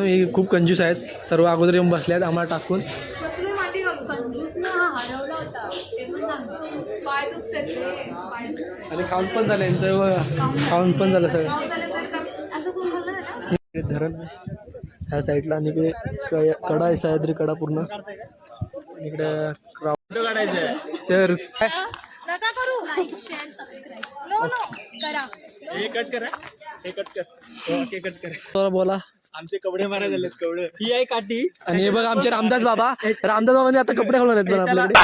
हे खूप कंजूस आहेत. सर्व अगोदर येऊन बसले आहेत आम्हाला टाकून. कसली माहिती का कंजूस ना हा हरवला होता. ते पण सांग. पाय दुखतात रे पाय दुखतात. आणि खाऊन पण झालं यांचं. खाऊन पण झालं सगळं. धरण. ह्या साईडला आणि इकडे क- कडा आहे सह्याद्री कडा पूर्ण. इकडे क्राऊड तर नका करू. Like share subscribe no no करा. हे कट करा. कट कर. कट कर. तर बोला. आमचे कपडे मारा झालेत कपडे ही आहे काठी. आणि हे बघ आमचे रामदास बाबा. रामदास बाबांनी आता कपडे घालून आहेत पण आपल्याकडे.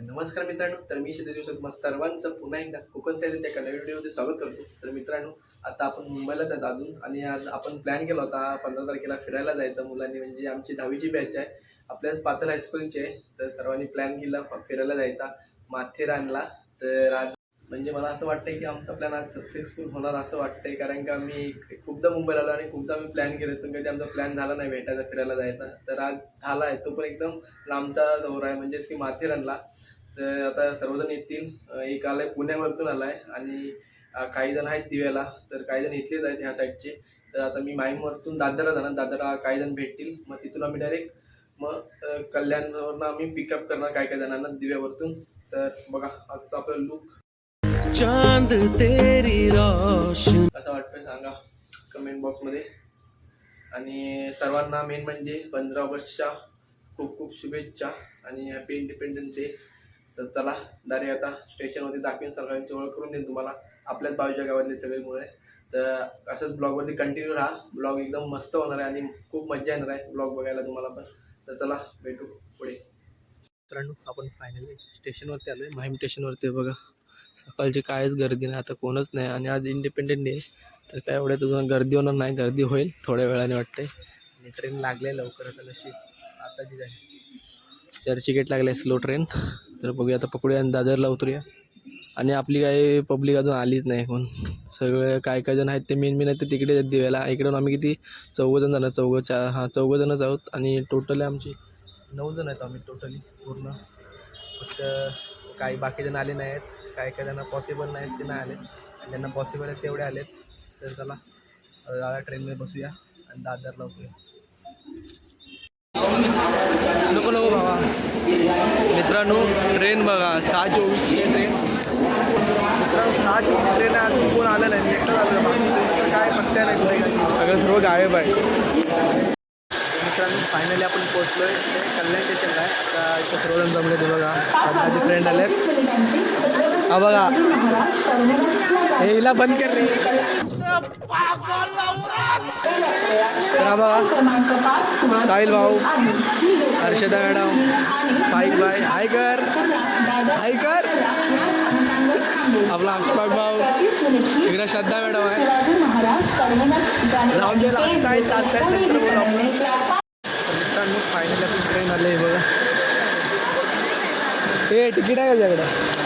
नमस्कार मित्रांनो तर मी शेती दिवसात तुम्हाला सर्वांचं पुन्हा एकदा कोकण साईडच्या एका नवीन व्हिडिओमध्ये स्वागत करतो. तर मित्रांनो आता आपण मुंबईलाच आहेत अजून आणि आज आपण प्लॅन केला होता पंधरा तारखेला फिरायला जायचं मुलांनी म्हणजे आमची दहावीची बॅच आहे. आपल्याच पाचल हायस्कूलची आहे. तर सर्वांनी प्लॅन केला फिरायला जायचा. माथेरानला. तर आज म्हणजे मला असं वाटतंय की आमचा प्लॅन आज सक्सेसफुल होणार असं वाटतंय. कारण का मी खूपदा मुंबईला आलो आणि खूपदा मी प्लॅन केले पण कधी आमचा प्लॅन झाला नाही भेटायचा फिरायला जायचा. तर आज झाला आहे तो पण एकदम लांबचा दौरा आहे. म्हणजेच की माथेरानला. तर आता सर्वजण येतील. एक आलाय पुण्यावरतून आलाय आणि काही जण आहेत दिव्याला. तर काही जण इथलेच आहेत ह्या साईडचे तर आता मी माईमवरतून दादरला जाणार. दादरला काही जण भेटतील. मग तिथून आम्ही डायरेक्ट मग कल्याणवरून कल्याणवरनं आम्ही पिकअप करणार काय काय जणांना दिव्यावरतून. तर बघा आजचा आपला लुक चांद तेरी रोशन. कसं वाटतं सांगा कमेंट बॉक्समध्ये आणि सर्वांना मेन म्हणजे पंधरा ऑगस्टच्या खूप खूप शुभेच्छा आणि हॅपी इंडिपेंडन्स डे तर चला डायरेक्ट आता स्टेशनवरती दाखवेन सगळ्यांची ओळख करून देईन तुम्हाला. आपल्याच बाजूच्या गावातले सगळे मुळे तर असंच ब्लॉगवरती कंटिन्यू राहा. ब्लॉग एकदम मस्त होणार आहे आणि खूप मजा येणार आहे ब्लॉग बघायला तुम्हाला पण. तर चला भेटू पुढे. मित्रांनो आपण फायनली स्टेशनवरती आलो आहे माहीम स्टेशनवरती बघा. सकाळची कायच गर्दी नाही आता कोणच नाही. आणि आज इंडिपेंडंट डे तर काय एवढ्या तुझं गर्दी होणार नाही. गर्दी होईल थोड्या वेळाने वाटते आणि ट्रेन लागले लवकरच अशी नशीब आता जी आहे चर्चगेट लागले स्लो ट्रेन तर बघूया आता पकडूया आणि दादरला उतरूया. आणि आपली काही पब्लिक अजून आलीच नाही कोण. सगळे काय काय जण आहेत ते मेन मेन आहेत ते तिकडे आहेत दिव्याला. इकडून आम्ही किती चौघजण जाणार? चौघं चा हां चौघजणच आहोत. आणि टोटली आमची नऊ जण आहेत आम्ही टोटली पूर्ण. फक्त काही बाकीजण आले नाही आहेत काही काही जण पॉसिबल नाहीत ते नाही आले. आणि ज्यांना पॉसिबल आहेत तेवढे आलेत. तर चला दादा ट्रेनमध्ये बसूया आणि दादरला उतरूया. नको नको बाबा. मित्रांनो ट्रेन बघा सहा चोवीसची ट्रेन मित्रांनो सहा चोवीस ट्रेन आहे अजून कोण आलं नाही. एकटं आलं काय पत्त्या नाही कुठे सगळं सर्व गायब आहे. फायनली आपण पोहोचलो आहे कल्याण स्टेशनला आहे आता इथं सर्वजण जमले ते बघा. माझे फ्रेंड आले हा बघा. हे हिला बंद कर रे. तर हा बघा. साहिल भाऊ हर्षदा मॅडम साहिल भाई. हाय कर. हाय कर. आपला अशफाक भाऊ. इकडे श्रद्धा मॅडम आहे. राहून गेला लास्ट आहेत लास्ट आहेत नंतर बोलू आपण तर मित्रांनो फायनली आले बघा. हे तिकीट आहे का तुझ्याकडे?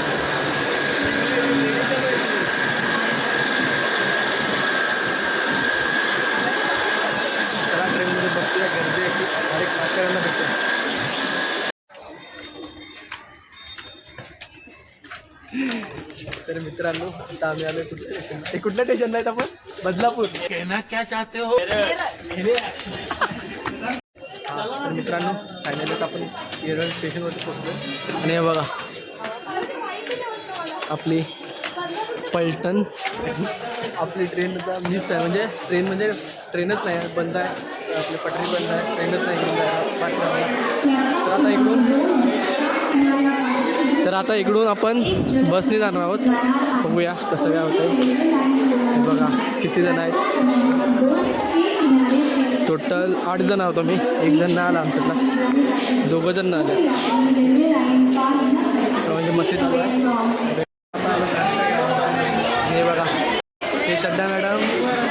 तर मित्रांनो आता आम्ही आलो कुठल्या स्टेशन ते कुठल्या स्टेशनला आहेत आपण? बदलापूर. कहना क्या चाहते हो? मित्रांनो फायनली आपण केरळ स्टेशनवरती पोहोचलो आणि बघा आपली पलटण. आपली ट्रेन मिस आहे. म्हणजे ट्रेन म्हणजे ट्रेनच नाही आहे, बंद आहे. आपली पटरी बंद आहे ट्रेनच नाही बंद आहे. पाचशे तर आता इकडून तर आता इकडून आपण बसने जाणार आहोत. बघूया कसं काय होतं बघा किती जण आहेत. टोटल आठ जण आहोत आम्ही. एक जण नाही आला आमच्यातला. दोघं जण नाही आले. म्हणजे मस्ती चालू आहे. हे बघा. हे श्रद्धा मॅडम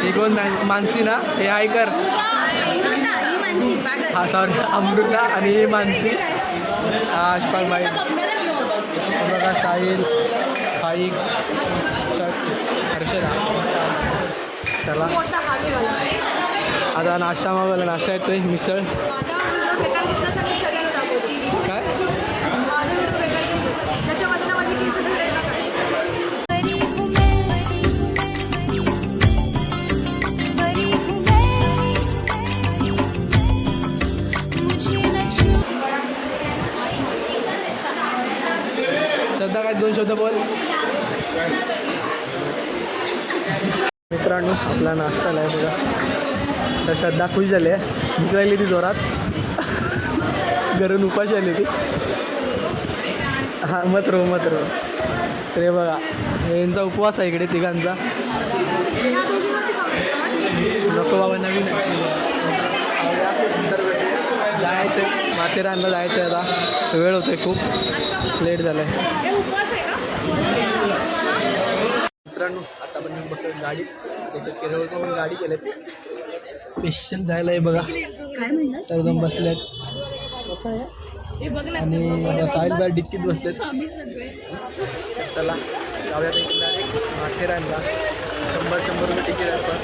ही कोण? मानसी ना? हे आयकर हा सॉरी अमृता आणि ही मानसी. आशपाल बाई. बघा साहिल फाईक हर्षदा. चला. आता नाश्ता मागवला नाश्ता येतोय मिसळ. काय? सध्या काय दोन शब्द बोल. मित्रांनो आपला नाश्ता आहे बघा. तर श्रद्धा खुश झाली आहे. भूक लागली ती जोरात. घरून उपाशी आली होती. हां मत रो मत रो तर हे बघा यांचा उपवास आहे इकडे तिघांचा. नको बाबा नवीन जायचं माथेरानला जायचं आहे आता. वेळ होतोय खूप. लेट झालं आहे कर. हे उपवास आहे का मित्रांनो आता पण मी बसलो गाडी. त्याच्या केरळचा पण गाडी केले. स्पेशल जायला आहे बघा. एकदम ना आणि साईड बाय डिक्कीत बसलेत. चला डायरेक्ट माथेरानला. शंभर शंभर रुपये तिकीट आहे पण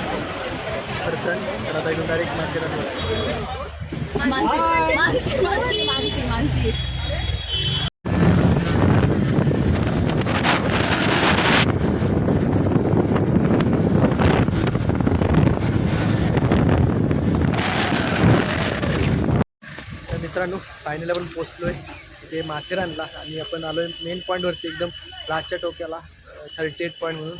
पर्सन तर आता इकडून डायरेक्ट माथेरानला. मानसी मानसी मानसी. मित्रांनो फायनल आपण पोचलो आहे ते माथेरानला आणि आपण आलो आहे मेन पॉईंटवरती एकदम लास्टच्या टोक्याला थर्टी एट पॉईंट म्हणून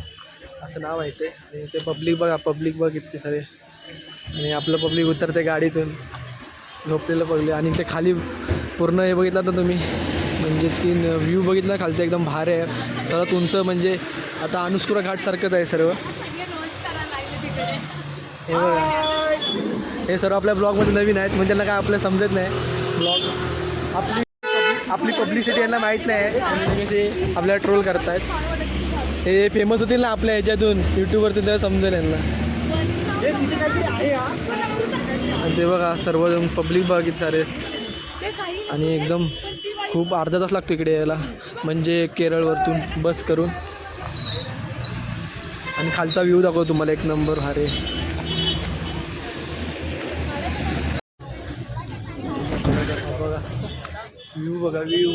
असं नाव आहे ते आणि ते पब्लिक बघा पब्लिक बघ इतके सारे आणि आपलं पब्लिक उतरते गाडीतून. झोपलेलं पब्लिक आणि ते खाली पूर्ण हे बघितलं तर तुम्ही. म्हणजेच की व्ह्यू बघितला खालचं एकदम भारी आहे. सर्वात उंच म्हणजे आता अनुस्कुरा घाटसारखंच आहे सर्व. हे बघा. हे सर्व आपल्या ब्लॉगमध्ये नवीन आहेत. म्हणजे त्यांना काय आपल्याला समजत नाही. ब्लॉग आपली आपली पब्लिसिटी यांना माहीत नाही कसे म्हणजे आपल्याला ट्रोल करतायत. हे फेमस होतील ना आपल्या ह्याच्यातून. यूट्यूबवरती तर समजेल यांना. आणि ते बघा सर्वजण पब्लिक बघित सारे. आणि एकदम खूप अर्धा तास लागतो इकडे यायला. म्हणजे केरळवरतून बस करून. आणि खालचा व्ह्यू दाखवतो तुम्हाला एक नंबर अरे बघा व्ह्यू बघा व्ह्यू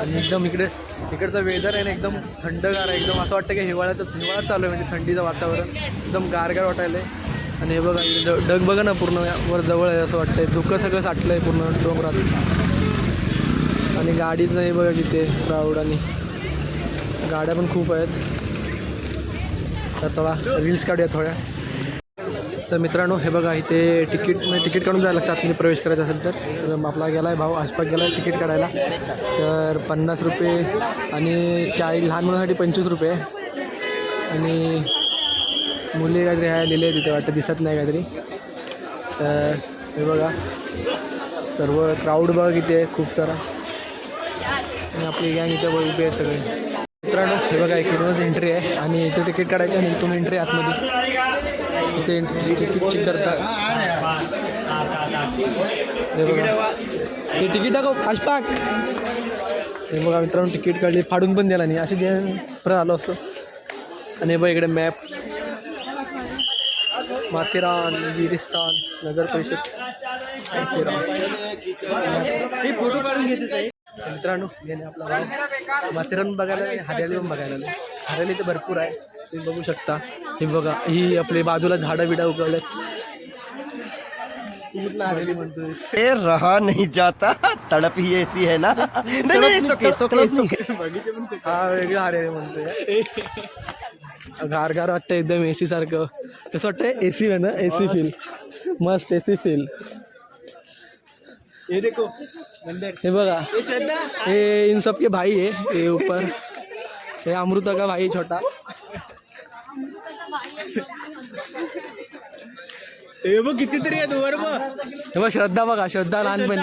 आणि एकदम इकडे इकडचं वेदर आहे ना एकदम थंडगार आहे. एकदम असं वाटतं की हिवाळ्यातच हिवाळा चालू आहे म्हणजे थंडीचं वातावरण. एकदम गारगार वाटायला आहे आणि हे बघा इकडे डग बघा ना पूर्ण वर जवळ आहे असं वाटतंय. धुकं सगळं साठलं आहे पूर्ण डोंगरात. आणि गाडीचं हे बघा तिथे क्राऊड आणि गाड्या पण खूप आहेत. तर थोडा रील्स काढूया थोड्या. तर मित्रांनो हे बघा इथे तिकीट म्हणजे तिकीट काढून जायला लागतं आतमध्ये म्हणजे प्रवेश करायचा असेल तर. आपला गेला आहे भाऊ आसपास गेला आहे तिकीट काढायला. तर पन्नास रुपये आणि चाळीस लहान मुलांसाठी पंचवीस रुपये. आणि मुली काहीतरी ह्या लिहिले तिथे वाटतं दिसत नाही काहीतरी. तर हे बघा सर्व क्राऊड बघा किती आहे खूप सारा. आणि आपली गँग इथे उभी आहे सगळे. मित्रांनो हे बघा इकडूनच एंट्री आहे आणि इथे तिकीट काढायचं आणि इथून एंट्री आतमध्ये. इथे तिकीट चेक करतात हे बघा. हे तिकीट टाकव फास्ट पाक हे बघा मित्रांनो तिकीट काढली. फाडून पण दिला नाही. असे जे प्र आलो असतो. आणि हे बघा इकडे मॅप माथेरान गिरिस्तान नगर परिषद. माथेरान. फोटो काढून घेते मित्रांनो याने आपला गाव माथेरान बघायला आणि हरियाली पण बघायला हरियाली तर भरपूर आहे. तुम्ही बघू शकता. हे बघा ही आपली बाजूला झाडं बिडं उगवलेत. तू कुठला हरियाली म्हणतोय रहा नहीं जाता. तड़प ही ऐसी है ना. हा वेगळं हरियाली म्हणतोय. गार गार वाटतं एकदम ए सी सारखं. कसं वाटतंय? ए सी आहे ना? ए सी फील मस्त ए सी फील ये देखो मंदिर। हे बघा। ये इन सब के भाई है ये ऊपर। ये अमृता का भाई छोटा। हे बघ कितीतरी आहेत वर बघ. हे बघ श्रद्धा बघा श्रद्धा लहानपणी.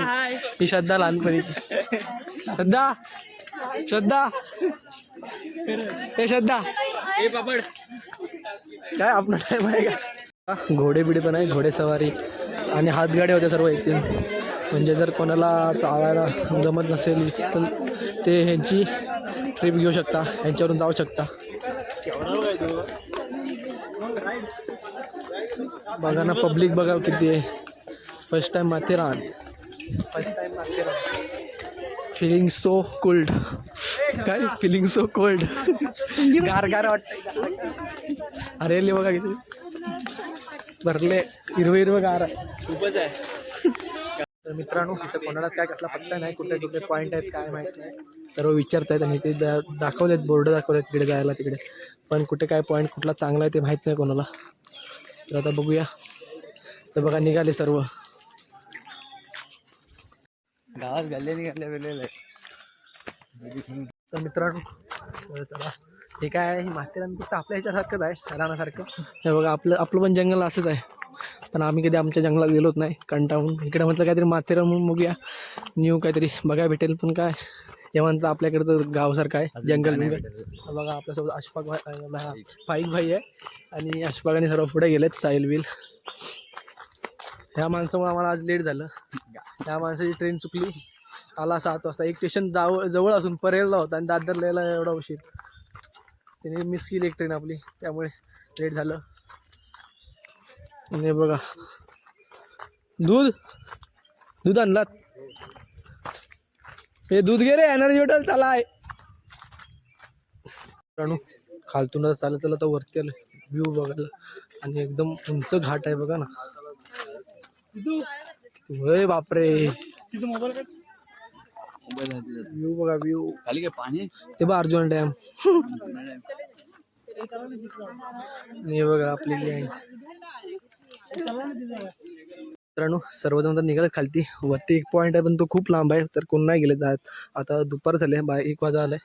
ही श्रद्धा लहानपणी. श्रद्धा श्रद्धा. हे श्रद्धा. हे पापड. काय आपला टाईम आहे का? घोडे बिडे पण आहे घोडेसवारी आणि हातगाड्या होत्या सर्व येतील म्हणजे जर कोणाला चालायला जमत नसेल तर ते ह्यांची ट्रिप घेऊ शकता ह्यांच्यावरून जाऊ शकता. बघा ना पब्लिक बघा किती आहे. First time Matheran. First time Matheran feeling so cold काय? फिलिंग सो कोल्ड गार गार वाटतंय. अरे बघा किती. भरले हिरवं हिरवं गार. खूपच आहे. मित्रांनो इथं कोणालाच काय कसला पत्ता नाही कुठे कुठे पॉईंट आहेत काय माहिती नाही. सर्व विचारतायत आणि ते दा दाखवलेत बोर्ड दाखवलेत तिकडे जायला तिकडे. पण कुठे काय पॉईंट कुठला चांगला आहे ते माहीत नाही कोणाला. तर आता बघूया. तर बघा निघाले सर्व. गावात गल्ले निघाले वेळेला तर मित्रांनो तर चला. हे काय आहे माथेरान फक्त आपल्या ह्याच्यासारखंच आहे रानासारखं. हे बघा आपलं आपलं पण जंगल असंच आहे. पण आम्ही कधी आमच्या जंगलात गेलोच नाही. कंटाळून. इकडे म्हटलं काहीतरी माथेरान म्हणून बघूया. न्यू काहीतरी बघायला भेटेल. पण काय? हे म्हणतं आपल्याकडचं गावसारखं आहे. जंगल बिंगल. बघा आपल्यासोबत अशफाक भाई फाईक भाई आहे. आणि अशफाक आणि सर्व पुढे गेलेत. साहिल बिल ह्या माणसामुळे आम्हाला आज लेट झालं. ह्या माणसाची ट्रेन चुकली. आला सात वाजता. एक स्टेशन जाव जवळ असून परेलला होता. आणि दादरला एवढा उशीर. त्याने मिस केली एक ट्रेन आपली. त्यामुळे लेट झालं. आणि बघा. दूध? दूध आणलात. हे दूध घे रे एनर्जी हॉटेल चला आहे. मित्रांनो खालतूनच चालत चालत वरती आलं व्ह्यू बघायला. आणि एकदम उंच घाट आहे बघा ना. बापरे. व्ह्यू बघा व्ह्यू खाली काय पाणी? ते बघा अर्जुन डॅम हे बघा आपली मित्रांनो सर्वजण तर निघालेत खालती. वरती एक पॉईंट आहे पण तो खूप लांब आहे तर कोण नाही गेले जात. आता दुपार झाले बाय एक वाजा आलाय.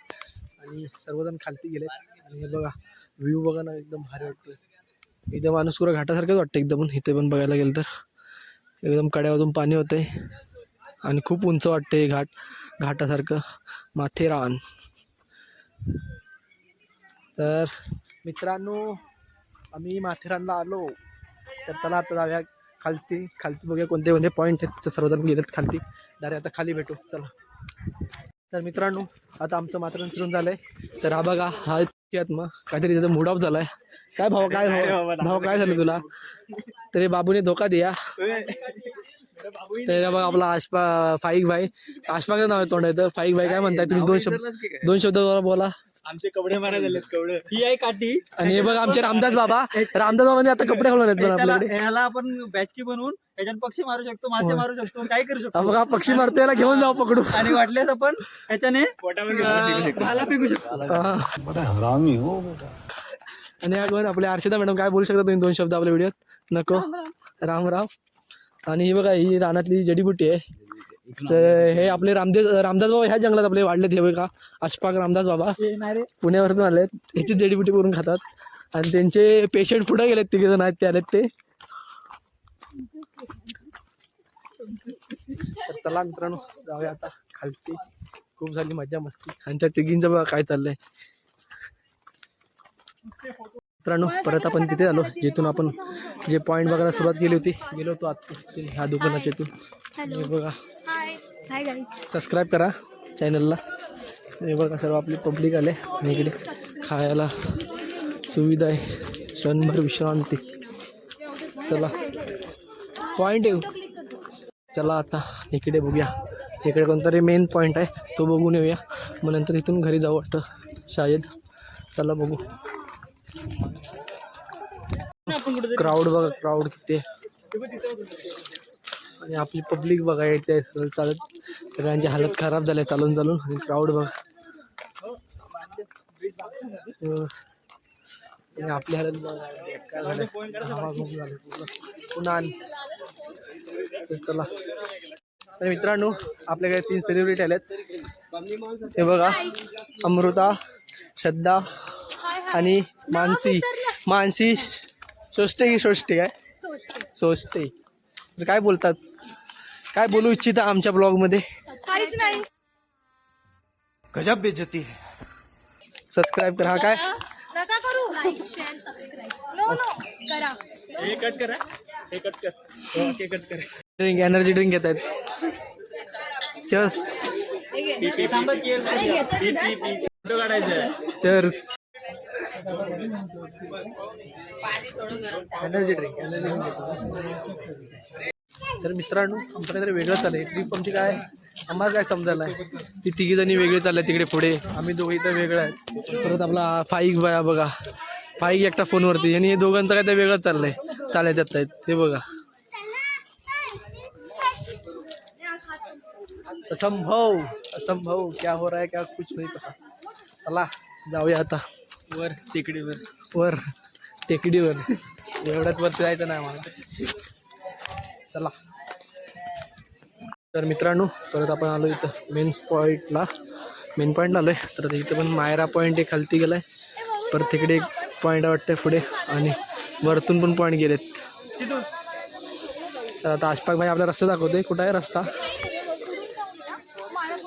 आणि सर्वजण खालती गेले आणि बघा व्ह्यू बघा ना एकदम भारी वाटतोय. एकदम माणूस घाटासारखंच वाटतं एकदम इथे पण बघायला गेलं तर. एकदम कड्यावरून पाणी होतंय. आणि खूप उंच वाटते घाट घाटासारखं. माथेरान. तर मित्रांनो आम्ही माथेरानला आलो. तर चला आता जाऊया खालती खालती बघूया कोणते कोणते पॉईंट आहेत. तर सर्वजण गेलेत खालती. डायरेक्ट आता खाली भेटू. चला. तर मित्रांनो आता आमचं मात्र फिरून झालंय. तर हा बघा हा आहेत मग काहीतरी त्याचा मूड ऑफ झालाय. काय भाऊ काय भाऊ भाऊ काय झालं तुला? तरी बाबूने धोका दिया. तर बघा आपला आशपा फाईक भाई. आशपाचं नाव आहे तोंड येतं फाईक भाई काय म्हणताय? तुम्ही दोन शब्द दोन शब्द बोला. आमचे कपडे मारा झालेत कपडे ही आहे काठी. आणि हे बघा आमचे रामदास बाबा. रामदास बाबांनी आता कपडे घालून आहेत बघा आपल्याकडे. ह्याला आपण बॅचकी बनवून ह्याच्यात पक्षी मारू शकतो मासे मारू शकतो काय करू हा शकतो बघा पक्षी मारतो याला घेऊन जाऊ पकडू. आणि वाटल्यास आपण ह्याच्याने अं, भाला फेकू शकतो. हा. आणि या कोण आपल्या अर्षदा मॅडम काय बोलू शकता तुम्ही दोन शब्द आपल्या व्हिडिओत? नको. राम राम. आणि ही बघा ही रानातली जडीबुटी आहे. तर हे आपले रामदेव रामदास बाबा ह्या जंगलात आपले वाढलेत हे बघा. अशफाक रामदास बाबा. पुण्यावरून आलेत. ह्याची जडीबुटी करून खातात. आणि त्यांचे पेशंट पुढे गेलेत तिघे जण आहेत ते आलेत ते. चला मित्रांनो जाऊया आता खालती. खूप झाली मजा मस्ती. आणि त्या तिघींचं बघा काय चाललंय. मित्रांनो परत आपण तिथे आलो जिथून आपण जे पॉईंट बघायला सुरुवात केली होती गेलो होतो आत ह्या दुकानाच्या इथून. बघा. सबस्क्राईब करा चॅनलला हे बघा सर्व आपली पब्लिक आले. आणि इकडे खायला सुविधा आहे. क्षणभर विश्रांती. चला. पॉईंट येऊ. चला आता इकडे बघूया. इकडे कोणतरी मेन पॉईंट आहे तो बघून येऊया. मग नंतर इथून घरी जाऊ वाटतं शायद चला बघू. क्राऊड बघा क्राऊड किती आहे. आणि आपली पब्लिक बघा येते चालत. सगळ्यांची हालत खराब झाली चालून चालून. आणि क्राऊड बघा. आणि आपली हालत बघा. पुन्हा आणि- चला. तर मित्रांनो आपल्याकडे तीन सेलिब्रिटी आलेत. हे बघा अमृता श्रद्धा आणि मानसी. मानसी सोष्टे की सोष्टे काय सोचते सोचते तर काय बोलतात? काय बोलू इच्छिता आमच्या ब्लॉगमध्ये काहीच नाही. गजब बेइज्जती है. सबस्क्राईब करा हा काय? नका करू. Like share subscribe no no करा. हे कट करा. हे कट कर. कट कर. ड्रिंक एनर्जी ड्रिंक घेत आहेत. चस cheers energy drink energy drink तर मित्रांनो आमचं काहीतरी वेगळं चाललंय. ट्रिप आमची काय? आम्हाला काय समजायला ती तिघी जणी वेगळे चालले तिकडे पुढे. आम्ही दोघे इथं वेगळं आहेत परत आपला फाईक बाया बघा. फाईक एकटा फोनवरती. आणि हे दोघांचं काय ते वेगळं चाललंय. चालत येत आहेत ते बघा. असंभव असंभव. क्या हो रहा है क्या कुछ नहीं पता. चला जाऊया आता. वर टेकडीवर वर. टेकडीवर. एवढ्यात वरती जायचं नाही मला चला. तर मित्रांनो परत आपण आलो इथं मेन पॉईंटला मेन पॉईंटला आलो आहे तर इथं पण मायरा पॉईंट एक खालती गेला आहे परत तिकडे एक पॉईंट वाटतं पुढे. आणि वरतून पण पॉईंट गेलेत. तर आता आशपाक भाई आपला रस्ता दाखवतोय. कुठं आहे रस्ता?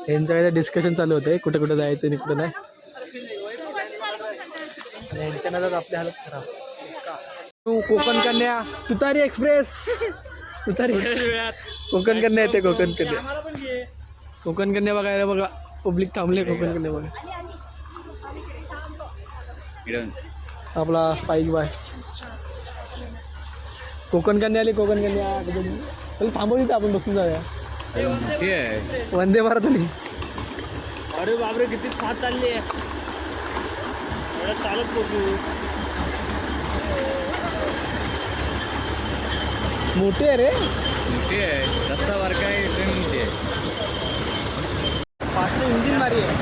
यांचं काही डिस्कशन चालू होते कुठे कुठे जायचं आणि कुठं नाही. आणि यांच्या नादात आपली हालत खराब. तू कोकण कन्या तुतारी एक्सप्रेस. तुतारी कोकण कन्या येते कोकण कन्या. कोकण कन्या बघायला बघा. पब्लिक थांबले कोकण कन्या बघा आपला स्पाईक बाय. कोकण कन्या आली कोकण कन्या. चल थांबव तिथे आपण बसून जाऊया. वंदे भारत आली अरे बापरे किती फास्ट चालली आहे. चालत मोठी आहे रे. मोठी आहे. रस्ता बारका आहे ट्रेन मोठी आहे. पाच इंजिन मारी आहे.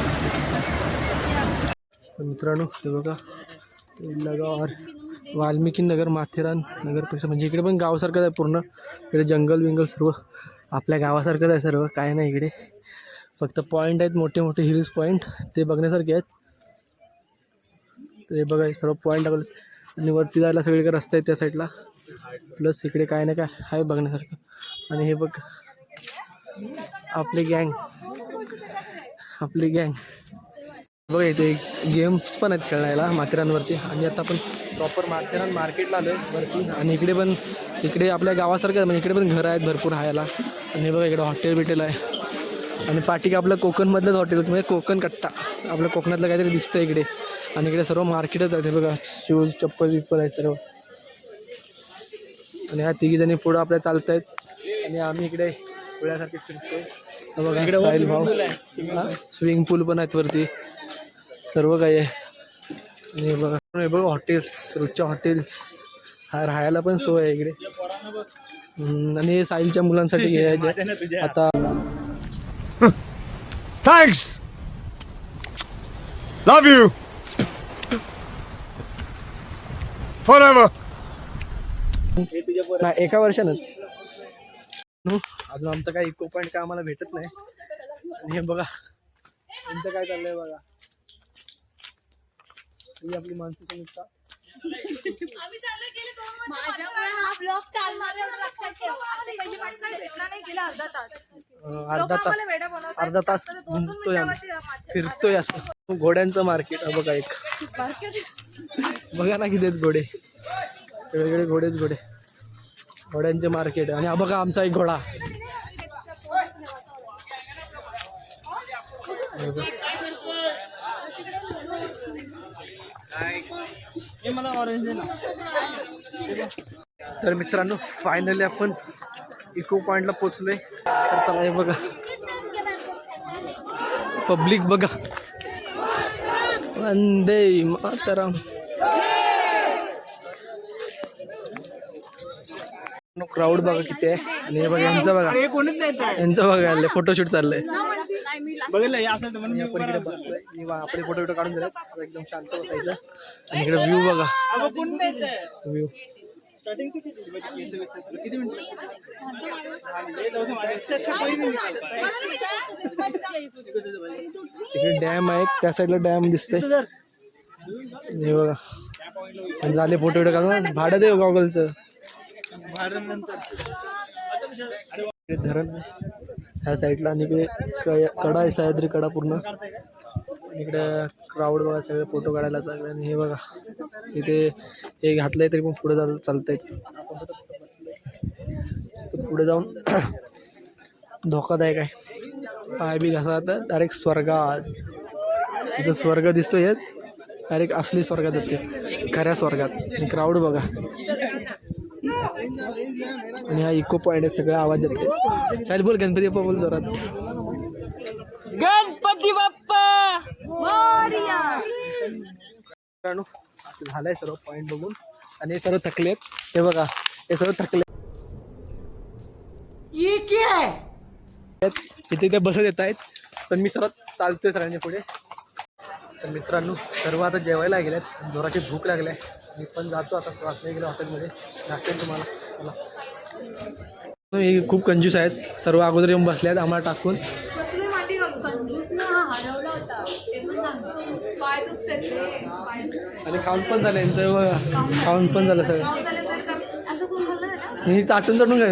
तर मित्रांनो हे बघा. लगावर वाल्मिकी नगर माथेरान नगरपेक्षा म्हणजे इकडे पण गावासारखंच आहे पूर्ण. इकडे जंगल विंगल सर्व आपल्या गावासारखंच आहे सर्व. काय नाही इकडे. फक्त पॉईंट आहेत मोठे मोठे हिल्स पॉईंट ते बघण्यासारखे आहेत. हे बघा सर्व पॉईंट टाकले आणि वरती जायला सगळीकडे रस्ते आहेत त्या साईडला प्लस इकडे काय ना काय आहे बघण्यासारखं. आणि हे बघ आपली गँग. आपली गँग. बघ इथे गेम्स पण आहेत खेळायला माथेरानवरती. आणि आता आपण प्रॉपर माथेरान मार्केटला आलो आहे वरती. आणि इकडे पण इकडे आपल्या गावासारखं आहे, म्हणजे इकडे पण घरं आहेत भरपूर राहायला आणि हे बघा इकडे हॉटेल बिटेल आहे. आणि पाठी आपलं कोकणमधलंच हॉटेल होतं म्हणजे कोकण कट्टा. आपलं कोकणातलं काहीतरी दिसतं इकडे. आणि इकडे सर्व मार्केटच आहे बघा शूज चप्पल विप्पल आहे सर्व. आणि ह्या तिघी जणी पुढं आपल्या चालत आहेत आणि आम्ही इकडे पुण्यासारखे फिरतोय. हे बघा इकडे साहिल भाऊ. स्विमिंग पूल पण आहेत वरती. सर्व काही आहे. आणि बघा हे बघा हॉटेल्स रोजच्या हॉटेल्स हा राहायला पण सोय आहे इकडे. आणि हे साहिलच्या मुलांसाठी घ्यायचे आता थैंक्स लव यू फॉरएवर नाही एका वर्षानंच. अजून आमचं काय इको पॉईंट काय आम्हाला भेटत नाही. आणि हे बघा त्यांचं काय चाललंय बघा. ही आपली माणसं गेला अर्धा तास. अर्धा तास. घुमतोय फिरतोय असं. घोड्यांचं मार्केट आहे बघा एक. बघा ना किती घोडे. सगळीकडे घोडेच घोडे. घोड्यांचे मार्केट. आणि हा बघा आमचा एक घोडा. ऑरेंज तर मित्रांनो फायनली आपण इको पॉईंटला पोचलोय तर चला हे बघा. पब्लिक बघा. वंदे मातरम. क्राऊड बघा किती आहे. आणि हे बघा यांचं बघा. हे कोणीच नाही येत यांचं बघा फोटोशूट चाललंय. बघितलं हे असं तर म्हणून मी आपण इकडे बसलोय. मी बघा, आपले फोटो बिटो काढून आता एकदम शांत बसायचं. आणि इकडे व्ह्यू बघा. अगं कोणी नाही येत व्ह्यू स्टार्टिंग किती दिली? म्हणजे वीस- वीस- वीस- किती मिनिटं? हे जाऊ दे माझ्या. तिकडे डॅम आहे त्या साईडला डॅम दिसतंय हे बघा. आणि झाले फोटो बिटो काढून. भाडं दे गॉगलचं धरण ह्या साईडला आणि इकडे कडा आहे सह्याद्री कडा पूर्ण. इकडे क्राऊड बघा सगळे फोटो काढायला चांगले आणि हे बघा इथे हे घातलंय तरी पण पुढे जायला चालतंय. पुढे जाऊन धोकादायक आहे. पाय बी घासा तर डायरेक्ट स्वर्गात. इथं स्वर्ग दिसतो हेच. डायरेक्ट असली स्वर्गात जाते. खऱ्या स्वर्गात. आणि क्राऊड बघा. आणि हा इको पॉईंट आहे सगळा आवाज येते चालेल बोल गणपती बाप्पा बोल जोरात. गणपती बाप्पा! झालंय सर्व पॉईंट बघून. आणि हे सर्व थकलेत हे बघा हे सर्व थकले इथे ते बसत येत आहेत. पण मी सर्वात चालतोय सगळ्यांच्या पुढे. तर मित्रांनो सर्व आता जेवायला गेलेत. जोराची भूक लागली आहे. मी पण जातो आता वाचल्या गेलो हॉटेलमध्ये. दाखवेन तुम्हाला. चला. हे खूप कंजूस आहेत. सर्व अगोदर येऊन बसले आहेत आम्हाला टाकून. आणि खाऊन पण झालं यांचं खाऊन पण झालं सगळं. मी चाटून चाटून काय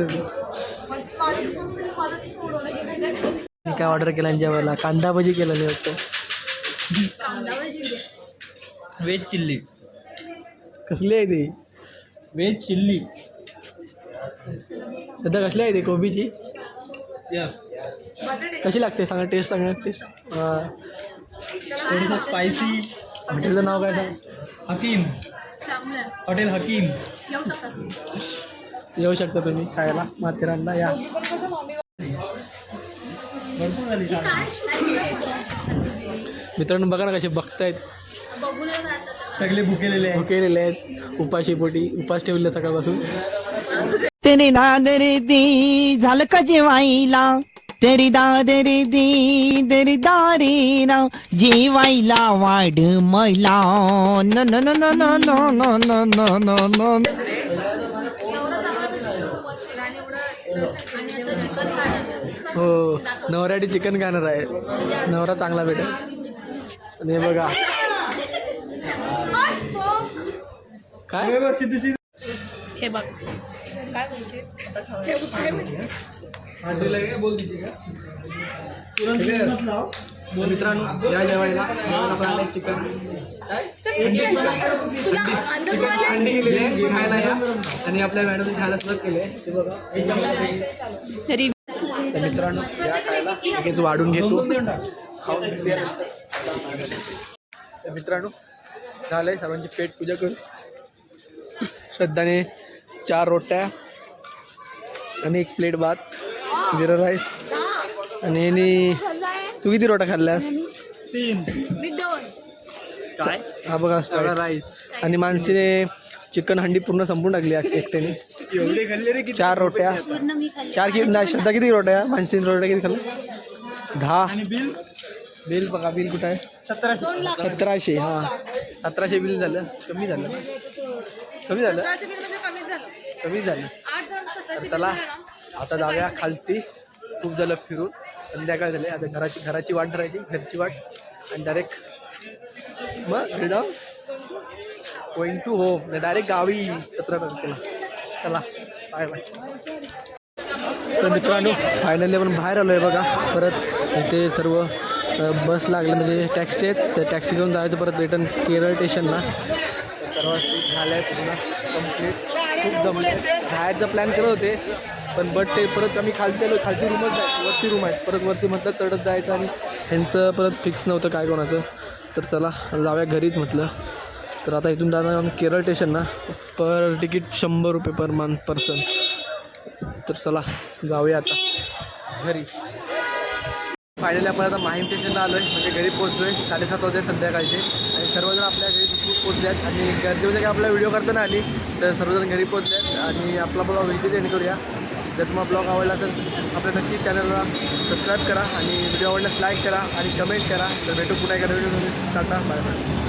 मी काय ऑर्डर केला जेवायला? कांदा भजी केलं मी व्हेज चिल्ली कसली आहे ती? व्हेज चिल्ली सध्या कसली आहे ती कोबीची? कशी लागते? सांगा टेस्ट सांगा टेस्ट थोडंसं स्पायसी हॉटेलचं नाव काय सांग? हकीम. हॉटेल हकीम. येऊ शकता. तुम्ही खायला. माथेरानला या. भरपूर झाली? मित्रांनो बघा ना कसे बघतायत. सगळे भुकेलेले आहे भुकेलेले आहेत. उपाशी पोटी उपास ठेवले सकाळपासून. तेरी दादरी दी झालं का जेवायला तेरी दादरी दी तेरी दारी राव जेवायला वाढ मैला न न न न न न न न न न हो नवऱ्यासाठी चिकन खाणार आहे नवरा चांगला भेटेल आणि हे बघा काय हे बघ काय म्हणशील हे बघ, काय म्हणशील? मित्रांनो या जेवायला. चिकन. तुला अंदाज? अंडी केलेली आहे खायला या. आणि आपल्या मॅडमने खायला सुरुवात केली आहे. ते बघा तर मित्रांनो या खायला. लगेच वाढून घेतो. खाऊन घेऊया. तर मित्रांनो झालंय. सर्वांची पेट पूजा करू. श्रद्धाने चार रोट्या आणि एक प्लेट भात जिरा राईस आणि यांनी तू किती रोट्या खाल्ल्यास तीन. मी दोन. काय? हा बघा राईस. आणि माणसीने चिकन हंडी पूर्ण संपून टाकली एकट्याने. एवढे खाल्ले रे किती चार रोट्या. पूर्ण मी खाल्ली. चार किती नाही श्रद्धा किती रोट्या? मानसीने रोट्या किती खाल्ल्या? दहा. आणि बिल? बिल बघा बिल कुठं आहे? सतराशे. सतराशे हां. सतराशे बिल झालं. कमी झालं कमी झालं? म्हणजे कमी झालं. ना. आता जाऊया खालती. खूप झालं फिरून संध्याकाळ झाले. आता घराची घराची वाट धरायची घरची वाट. आणि डायरेक्ट मग जाऊ गोईंग टू होम डायरेक्ट गावी सतरा तारखेला चला बाय बाय तर मित्रांनो फायनली आपण बाहेर आलो आहे बघा. परत इथे सर्व बस लागले. म्हणजे टॅक्सी आहेत. त्या टॅक्सी घेऊन जायचं परत रिटर्न केरळ स्टेशनला सर्व झालं आहे पूर्ण कंप्लीट खूप जमले. बाहेरचा प्लॅन करत होते पण बट ते परत आम्ही खालती आलो खालती रूमच जायचं वरती रूम आहेत परत वरती म्हटलं चढत जायचं आणि ह्यांचं परत फिक्स नव्हतं काय कोणाचं. तर चला जाऊया घरीच म्हटलं. तर आता इथून जाणार केरळ स्टेशनला पर तिकीट शंभर रुपये पर मंथ पर्सन तर चला जाऊया आता. घरी. फायनली आपण आता माहीम स्टेशनला आलो आहे म्हणजे घरी पोहोचलो आहे साडेसात वाजता संध्याकाळचे. आणि सर्वजण आपल्या घरी खूप आहेत आणि गर्दी म्हणजे काय आपला व्हिडिओ करताना आली तर सर्वजण घरी पोचले आहेत आणि आपला ब्लॉग इथेच एंड करूया. जर तुम्हाला ब्लॉग आवडला तर आपल्या नक्की चॅनलला सबस्क्राईब करा आणि व्हिडिओ आवडल्यास लाईक करा आणि कमेंट करा. तर भेटू पुन्हा एका व्हिडिओ टाटा बाय बाय